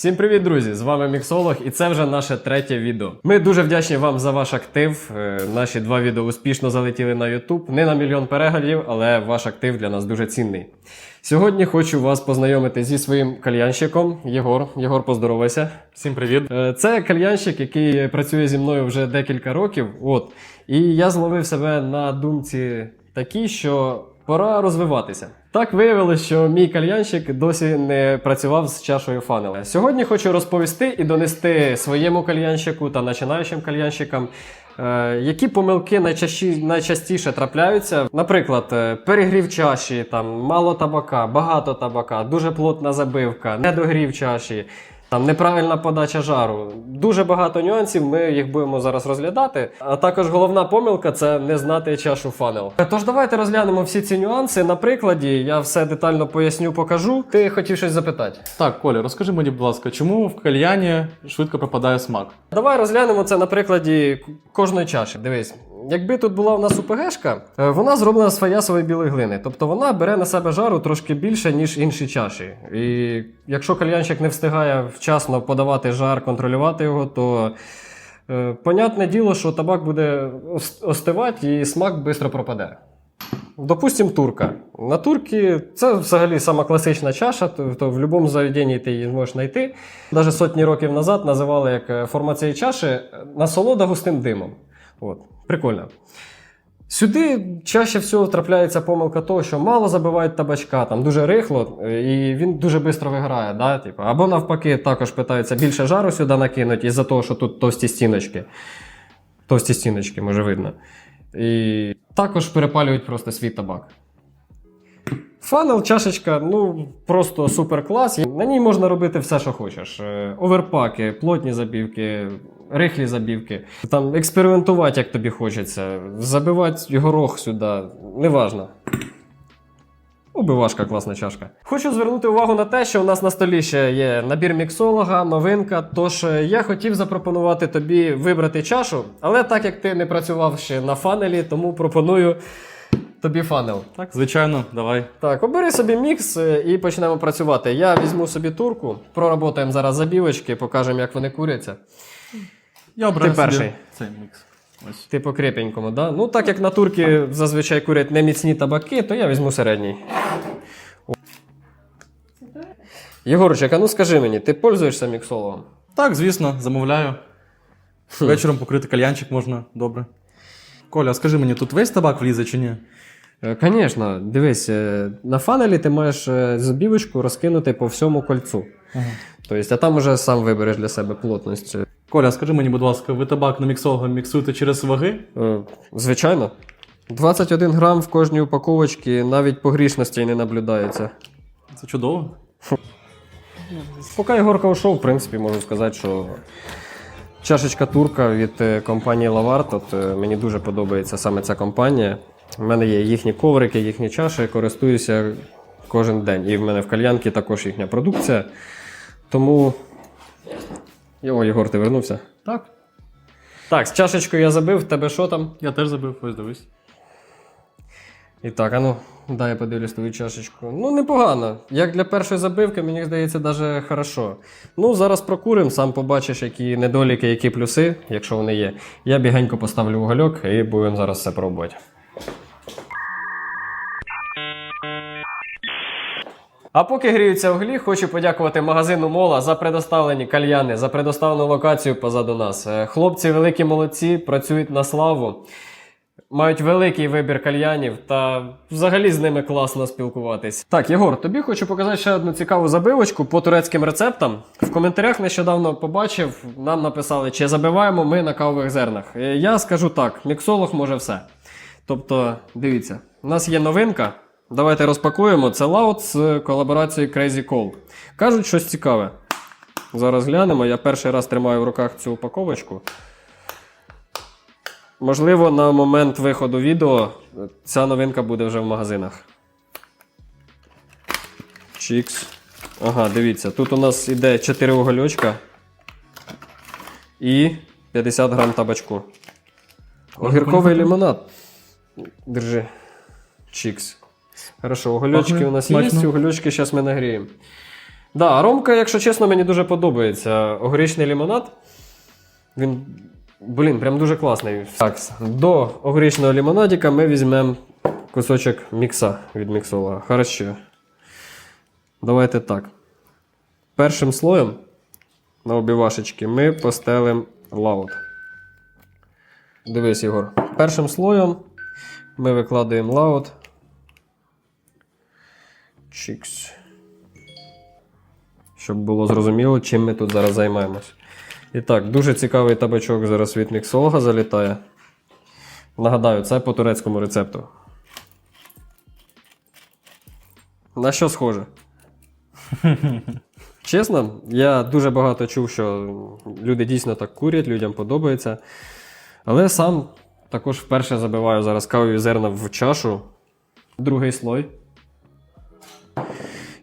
Всім привіт, друзі! З вами Міксолог, і це вже наше третє відео. Ми дуже вдячні вам за ваш актив. Е, Наші два відео успішно залетіли на YouTube. Не на мільйон переглядів, але ваш актив для нас дуже цінний. Сьогодні хочу вас познайомити зі своїм кальянщиком Єгор. Єгор, поздоровайся. Всім привіт. Е, Це кальянщик, який працює зі мною вже декілька років. От. І я зловив себе на думці такій, що пора розвиватися. Так виявилось, що мій кальянщик досі не працював з чашою фанела. Сьогодні хочу розповісти і донести своєму кальянщику та починаючим кальянщикам. е, Які помилки найчасті, найчастіше трапляються? Наприклад, е, перегрів чаші, там мало табака, багато табака, дуже плотна забивка, недогрів чаші, там неправильна подача жару. Дуже багато нюансів. Ми їх будемо зараз розглядати. А також головна помилка це не знати чашу фанел. Тож давайте розглянемо всі ці нюанси. На прикладі я все детально поясню, покажу. Ти хотів щось запитати? Так, Коля, розкажи мені, будь ласка, чому в кальяні швидко пропадає смак? Давай розглянемо це на прикладі кожної чаші. Дивись, якби тут була у нас УПГшка, е, вона зроблена з фаясової білої глини. Тобто вона бере на себе жару трошки більше, ніж інші чаші. І якщо кальянщик не встигає вчасно подавати жар, контролювати його, то е, понятне діло, що табак буде остивати і смак швидко пропаде. Допустим, турка. На турці це взагалі сама класична чаша, тобто в будь-якому заведенні ти її можеш знайти. Навіть сотні років назад називали як е, форма цієї чаші насолода густим димом. От. Прикольно. Сюди чаще всього трапляється помилка того, що мало забивають табачка, там дуже рихло, і він дуже швидко виграє. Да? Типу. Або навпаки, також питаються більше жару сюди накинути, із-за того, що тут товсті стіночки. Товсті стіночки, може видно. І також перепалюють просто свій табак. Фанел, чашечка, ну просто супер клас. На ній можна робити все, що хочеш. Е, Оверпаки, плотні забівки, рихлі забівки. Там експериментувати, як тобі хочеться, забивати горох сюди, неважно. Убивашка, класна чашка. Хочу звернути увагу на те, що у нас на столі ще є набір міксолога, новинка. Тож е, я хотів запропонувати тобі вибрати чашу, але так як ти не працював ще на фанелі, тому пропоную тобі фанел. Так, звичайно, давай. Так, обери собі мікс е, і почнемо працювати. Я візьму собі турку, проработаємо зараз забівочки, покажемо, як вони куряться. Я обираю Ти перший. собі цей мікс. Ось. Ти по крепенькому, да? Ну, так як на турки зазвичай курять неміцні табаки, то я візьму середній. О. Єгорчик, а ну скажи мені, ти пользуєшся міксологом? Так, звісно, замовляю. Вечором покрити кальянчик можна добре. Коля, скажи мені, тут весь табак влізе чи ні? Звісно, Е, дивись, е, на фанелі ти маєш е, забівочку розкинути по всьому кольцу. Ага. Тобто, а там уже сам вибереш для себе плотність. Коля, скажи мені, будь ласка, ви табак на міксологом міксуєте через ваги? Звичайно. 21 грам в кожній упаковочці навіть погрішностей не наблюдається. Це чудово. Поки Єгорка ушов, в принципі, можу сказати, що чашечка турка від компанії Лавар. От мені дуже подобається саме ця компанія. У мене є їхні коврики, їхні чаші, користуюся кожен день. І в мене в кальянці також їхня продукція. Тому. Йо, Єгор, ти вернувся? Так. Так, з чашечкою я забив, тебе що там? Я теж забив, ось дивись. І так, а ну, дай я подивлюсь твою чашечку. Ну, непогано. Як для першої забивки, мені здається, даже хорошо. Ну, зараз прокурим, сам побачиш, які недоліки, які плюси, якщо вони є. Я бігенько поставлю угольок і будемо зараз все пробувати. А поки гріються углі, хочу подякувати магазину Мола за предоставлені кальяни, за предоставлену локацію позаду нас. Е, Хлопці великі молодці, працюють на славу. Мають великий вибір кальянів та взагалі з ними класно спілкуватись. Так, Єгор, тобі хочу показати ще одну цікаву забивочку по турецьким рецептам. В коментарях нещодавно побачив, нам написали, чи забиваємо ми на кавових зернах. Е, Я скажу так: міксолог може все. Тобто, дивіться, у нас є новинка. Давайте розпакуємо. Це лаут з колаборацією Crazy Call. Кажуть, щось цікаве. Зараз глянемо. Я перший раз тримаю в руках цю упаковочку. Можливо, на момент виходу відео е, ця новинка буде вже в магазинах. Чікс. Ага, дивіться, тут у нас іде 4 угольочка і 50 грам табачку. Огірковий лимонад. Держи. Чікс. Хорошо, угольочки у нас є, угольочки зараз ми нагріємо. Да, аромка, якщо чесно, мені дуже подобається. Огорічний лимонад. Він, блін, прям дуже класний. Так, до огорічного лимонадика ми візьмемо кусочок мікса від міксолога. Хорошо. Давайте так. Першим слоєм на обівашечки ми постелимо лаут. Дивись, Єгор. Першим слоєм ми викладаємо лаут. Чікс. Щоб було зрозуміло, чим ми тут зараз займаємось. І так, дуже цікавий табачок зараз від міксолога залітає. Нагадаю, це по турецькому рецепту. На що схоже? Чесно, я дуже багато чув, що люди дійсно так курять, людям подобається. Але сам також вперше забиваю зараз кавові зерна в чашу. Другий слой.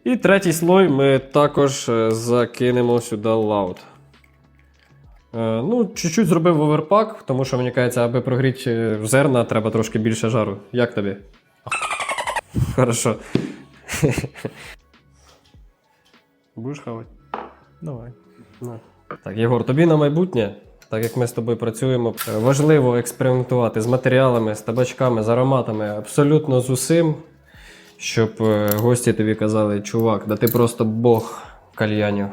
І третій слой ми також е, закинемо сюди лаут. Е, ну, чуть-чуть зробив оверпак, тому що мені кажеться, аби прогріти е, зерна, треба трошки більше жару. Як тобі? Хорошо. Будеш хавати? Давай. Ну. Так, Єгор, тобі на майбутнє, так як ми з тобою працюємо, важливо експериментувати з матеріалами, з табачками, з ароматами, абсолютно з усім, щоб е, гості тобі казали, чувак, да ти просто Бог кальянів.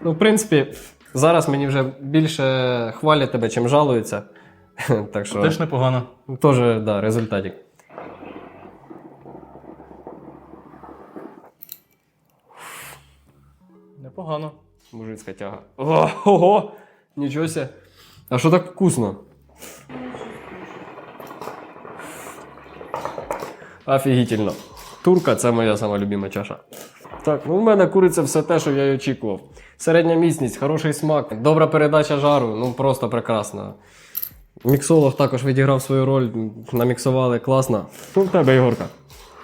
Ну, в принципі, зараз мені вже більше хвалять тебе, чим жалуються. Так що Теж непогано. теж, да, результатик. Непогано. Мужицька тяга. О, ого! Нічого ся. А що так вкусно? Офігітельно. Турка це моя сама любима чаша. Так, ну в мене куриця все те, що я й очікував. Середня міцність, хороший смак, добра передача жару, ну просто прекрасно. Міксолог також відіграв свою роль, наміксували класно. Ну, в тебе, Ігорка.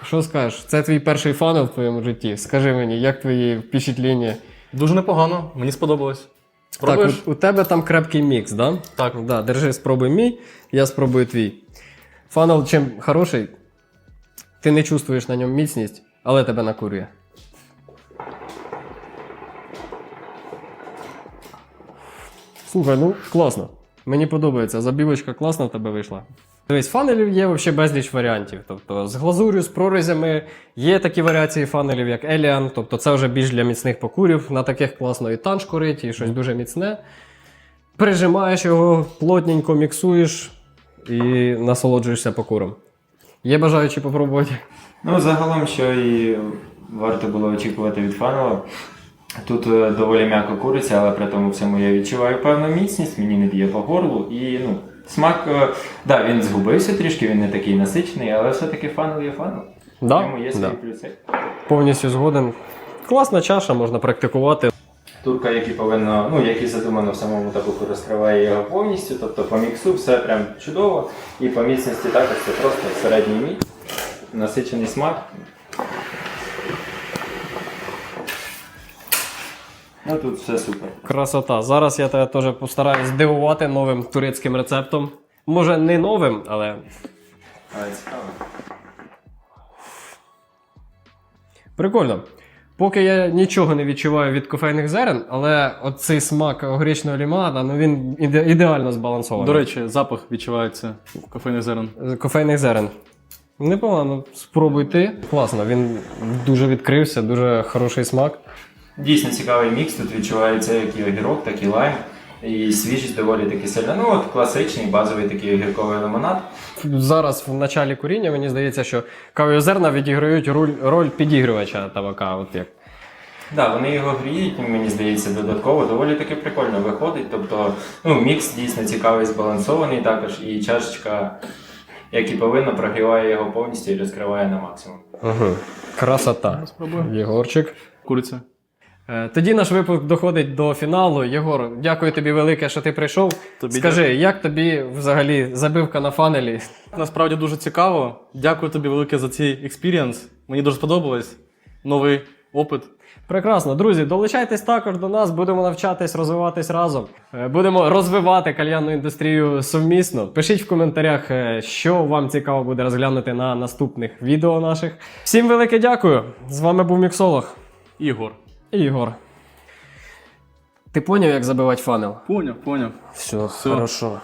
Що скажеш? Це твій перший фанел в твоєму житті. Скажи мені, як твої впечатлення? Дуже непогано, мені сподобалось. Спробуєш? Так, у, у тебе там крепкий мікс, да? Так. Да, держи, спробуй мій, я спробую твій. Фанел чим хороший, ти не чувствуєш на ньому міцність, але тебе накурює. Слухай, ну класно. Мені подобається. Забівочка класна в тебе вийшла. Дивись, фанелів є взагалі безліч варіантів. Тобто з глазур'ю, з прорізями є такі варіації фанелів, як Еліан. Тобто це вже більш для міцних покурів. На таких класно і танч курить, і щось дуже міцне. Прижимаєш його, плотненько міксуєш і насолоджуєшся покуром. Є бажаючі попробувати. Ну, загалом, що і варто було очікувати від фанела. Тут е, доволі м'яко куриця, але при тому всьому я відчуваю певну міцність, мені не б'є по горлу. І ну, смак, е, да, він згубився трішки, він не такий насичений, але все-таки фанел є фанел. Да? В ньому є свої Да. плюси. Повністю згоден. Класна чаша, можна практикувати. Турка, як і повинно, ну як задумано в самому табуку, розкриває його повністю, тобто по міксу все прям чудово. І по міцності також це просто середній мікс, насичений смак. Ну тут все супер. Красота. Зараз я тебе теж постараюсь здивувати новим турецьким рецептом. Може, не новим, але Але цікаво. прикольно. Поки я нічого не відчуваю від кофейних зерен, але оцей смак огрічного лімонада, ну він іде- ідеально збалансований. До речі, запах відчувається кофейних зерен. Кофейних зерен. Непогано, спробуй ти. Класно, він дуже відкрився, дуже хороший смак. Дійсно цікавий мікс, тут відчувається як і огірок, так і лайм. І свіжість доволі таки сильна. Ну от класичний базовий такий огірковий лимонад. Зараз в началі куріння мені здається, що кавові зерна відіграють роль, роль підігрівача табака. От як. Да, вони його гріють, мені здається, додатково доволі таки прикольно виходить. Тобто, ну, мікс дійсно цікавий, збалансований також, і чашечка, як і повинно, прогріває його повністю і розкриває на максимум. Угу. Красота. Єгорчик. Куриця. Е, Тоді наш випуск доходить до фіналу. Єгор, дякую тобі велике, що ти прийшов. Тобі Скажи, як тобі взагалі забивка на фанелі? Насправді дуже цікаво. Дякую тобі велике за цей експірієнс. Мені дуже сподобалось. Новий опит. Прекрасно, друзі, долучайтесь також до нас, будемо навчатись, розвиватись разом. Е, Будемо розвивати кальянну індустрію совмісно. Пишіть в коментарях, е, що вам цікаво буде розглянути на наступних відео наших. Всім велике дякую! З вами був Міксолог. Ігор. Ігор. Ти поняв, як забивати фанел? Поняв, поняв. Все, Все. хорошо.